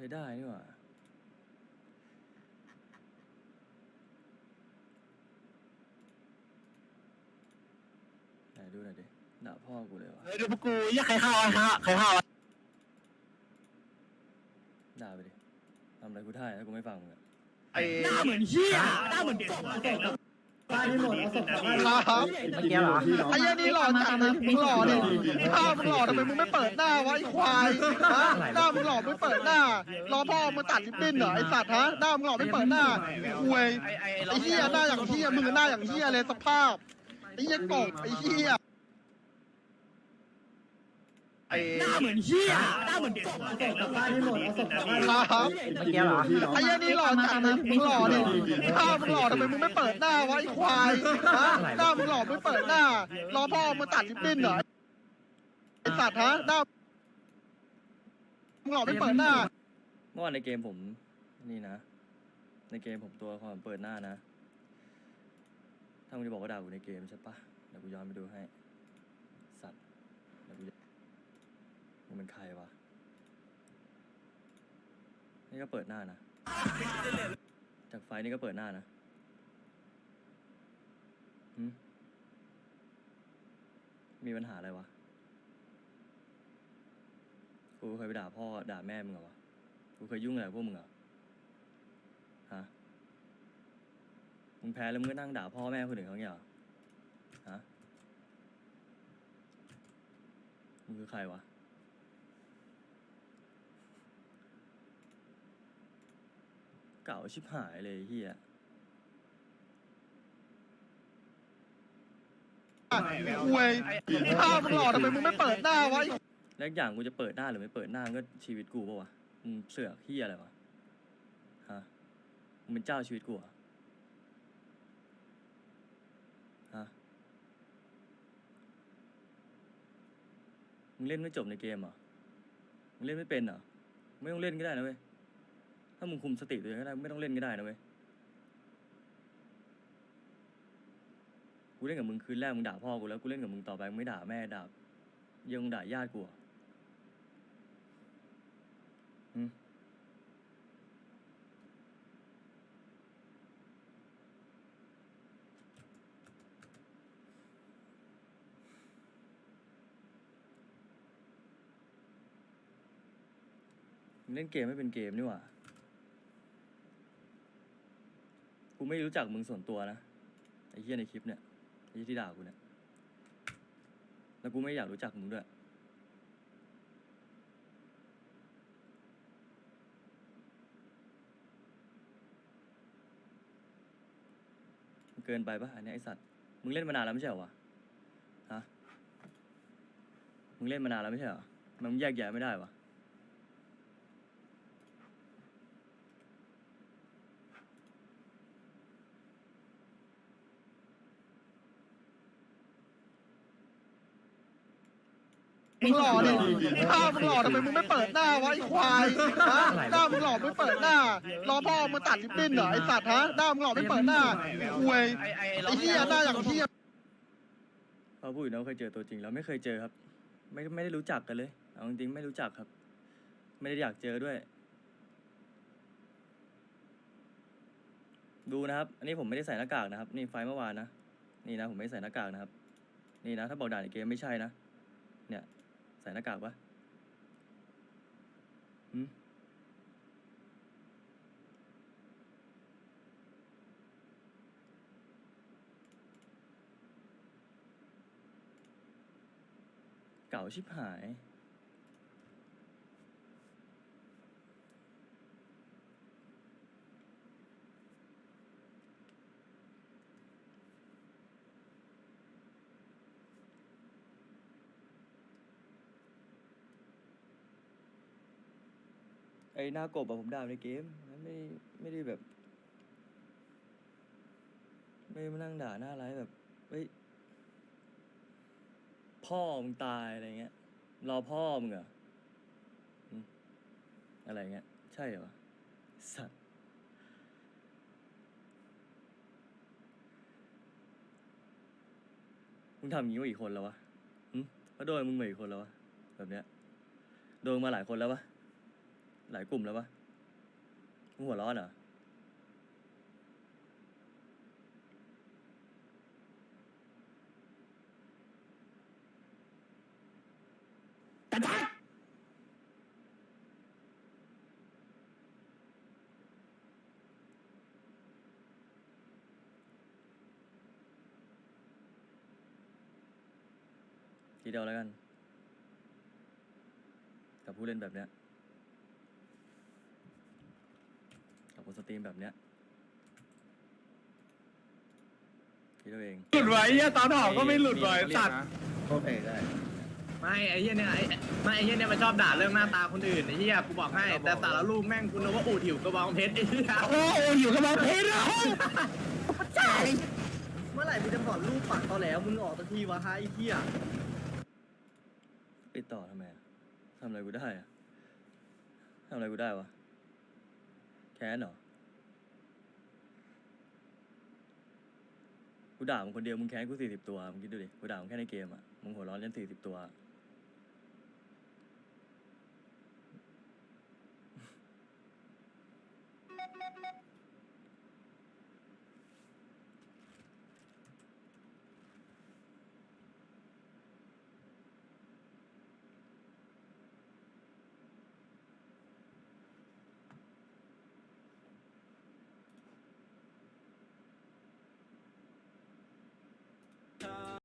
ช้ได้นี่หว่าไหนดูหน่อยดิด่าพ่อกูเลยวะเฮ้ยดูพวกกูอยากใครเข้าอะใครเข้าอะด่าไปดิทำอะไรกูได้ถ้ากูไม่ฟังมึงอะ ไอ้ หน้าเหมือนเหี้ยหน้าเหมือนกบ บ้านนี่หมดเอาศพกลับบ้านครับเมื่อกี้เหรอไอ้เหี้ยนี่หล่อจัดนะมึงหล่อดิข้าวมึงหล่อทำไมมึงไม่เปิดหน้าวะไอ้ควายฮะหน้ามึงหล่อไม่เปิดหน้ารอพ่อมึงตัดลิปบิ้นเหรอไอ้สัตว์ฮะหน้ามึงหล่อไม่เปิดหน้าห่วยไอ้เหี้ยหน้าอย่างเหี้ยมึงหน้าอย่างเหี้ยเลยสภาพไอ้เหี้ยกบไอ้เหี้ย ไอ้หน้าเหมือนเหี้ยหน้าเหมือนกบเอาศพกลับบ้านนี่หมดเอาศพกลับบ้านครับเมื่อกี้เหรอไอ้เหี้ยนี่หล่อจัดนะมึงหล่อดิข้าวมึงหล่อทำไมมึงไม่เปิดหน้าวะไอ้ควายฮะหน้ามึงหล่อไม่เปิดหน้ารอพ่อมึงตัดลิปบิ้นเหรอไอ้สัตว์ฮะหน้ามึงหล่อไม่เปิดหน้าเมื่อวานในเกมผมนี่นะ ในเกมผมตัวละครเปิดหน้านะถ้ามึงจะบอกว่าด่ากูในเกมใช่ปะเดี๋ยวกูย้อนไปดูให้ สัตว์เดี๋ยวกูจะมึง เป็นใครวะ นี่ก็เปิดหน้านะ จากไฟนี่ก็เปิดหน้านะหืมมีปัญหาอะไรวะ กูเคยไปด่าพ่อด่าแม่มึงเหรอวะ กูเคยยุ่งอะไรกับพวกมึงเหรอ ฮะ มึงแพ้แล้วมึงก็นั่งด่าพ่อแม่คนอื่นเขาเงี้ยเหรอ ฮะ มึงคือใครวะ เก่าชิบหายเลยไอ้เฮียห่วยข้าวมึงหล่อทำไมมึงไม่เปิดหน้าวะแล้วอีกอย่างกูจะเปิดหน้าหรือไม่เปิดหน้าก็ชีวิตกูปะวะมึงเสือกเฮียอะไรวะฮะมึงเป็นเจ้าชีวิตกูเหรอฮะมึงเล่นไม่จบในเกมเหรอมึงเล่นไม่เป็นเหรอไม่ต้องเล่นก็ได้นะเว้ย ถ้ามึงคุมสติตัวเองก็ได้ไม่ต้องเล่นก็ได้นะเว้ย กูเล่นกับมึงคืนแรกมึงด่าพ่อกูแล้วกูเล่นกับมึงต่อไปมึงไม่ด่าแม่ด่ายังด่าญาติกูเหรอหืมมึงเล่นเกมไม่เป็นเกมนี่หว่า กูไม่รู้จักมึงส่วนตัวนะไอ้เหี้ยในคลิปเนี่ยไอ้เหี้ยที่ด่ากูเนี่ยแล้วกูไม่อยากรู้จักมึงด้วยมเกินไปปะอันนี้ไอสัตว์มึงเล่นมานานแล้วไม่ใช่เหรอวะฮะมึงเล่นมานานแล้วไม่ใช่เหรอมมึงแยกแยะไม่ได้วะ มึงหล่อดิข้าวมึงหล่อทำไมมึงไม่เปิดหน้าวะไอ้ควายฮะหน้ามึงหล่อไม่เปิดหน้ารอพ่อมึงตัดลิปบิ้นเหรอไอ้สัตว์ฮะหน้ามึงหล่อไม่เปิดหน้าห่วยไอ้เหี้ยหน้าอย่างเหี้ยพอพูดอยู่นะว่าเคยเจอตัวจริงแล้วไม่เคยเจอครับ ไม่ไม่ได้รู้จักกันเลยเอาจริงๆไม่รู้จักครับ ไม่ได้อยากเจอด้วย ดูนะครับ อันนี้ผมไม่ได้ใส่หน้ากากนะครับ นี่ไฟล์เมื่อวานนะนี่นะผมไม่ได้ใส่หน้ากากนะครับ นี่นะถ้าบอกด่าในเกมไม่ใช่นะเนี่ย ใส่หน้ากากปะหืมเก่าชิบหาย อ้หน้ากบอะผมด่าในเกมไม่ไม่ได้แบบ ไม่มานั่งด่าหน้าไลฟ์แบบเฮ้ยพ่อมึงตายอะไรเงี้ยรอพ่อมึงเหรออะไรเงี้ย ใช่เหรอสัตว์มึงทำอย่างนี้มาอีกคนแล้ววะหึเขาโดนมึงมาอีกคนแล้ววะแบบเนี้ยโดนมาหลายคนแล้ววะ หลายกลุ่มแล้วปะมึงหัวร้อนเหรอ ทีเดียวแล้วกัน กับผู้เล่นแบบเนี้ย กับคนสตรีมแบบเนี้ยคิดเอาเองหลุดไว้เหี้ยตอนหอก็ไม่หลุดไว้สัตว์โอเคได้ ไม่ไอ้เหี้ยเนี่ยไอ้ไม่ไอ้เหี้ยเนี่ยมันชอบด่าเรื่องหน้าตาคนอื่นไอ้เหี้ยกูบอกให้แต่สารรูปแม่งคุณนึกว่าอูดหิวกระบองเพชรไอ้เหี้ยโอ้โหอยู่กับเราเพชรอะเมื่อไหร่มึงจะถอดรูปปากตอแหลมึงออกสักทีวะฮะไอ้เหี้ยปิดต่อทำไมอะทำอะไรกูได้อะทำอะไรกูได้วะ แค้นเหรอ กูด่ามึงคนเดียวมึงแค้นกูสี่สิบตัวมึงคิดดูดิ กูด่ามึงแค่ในเกมอะ มึงหัวร้อนเล่นสี่สิบตัว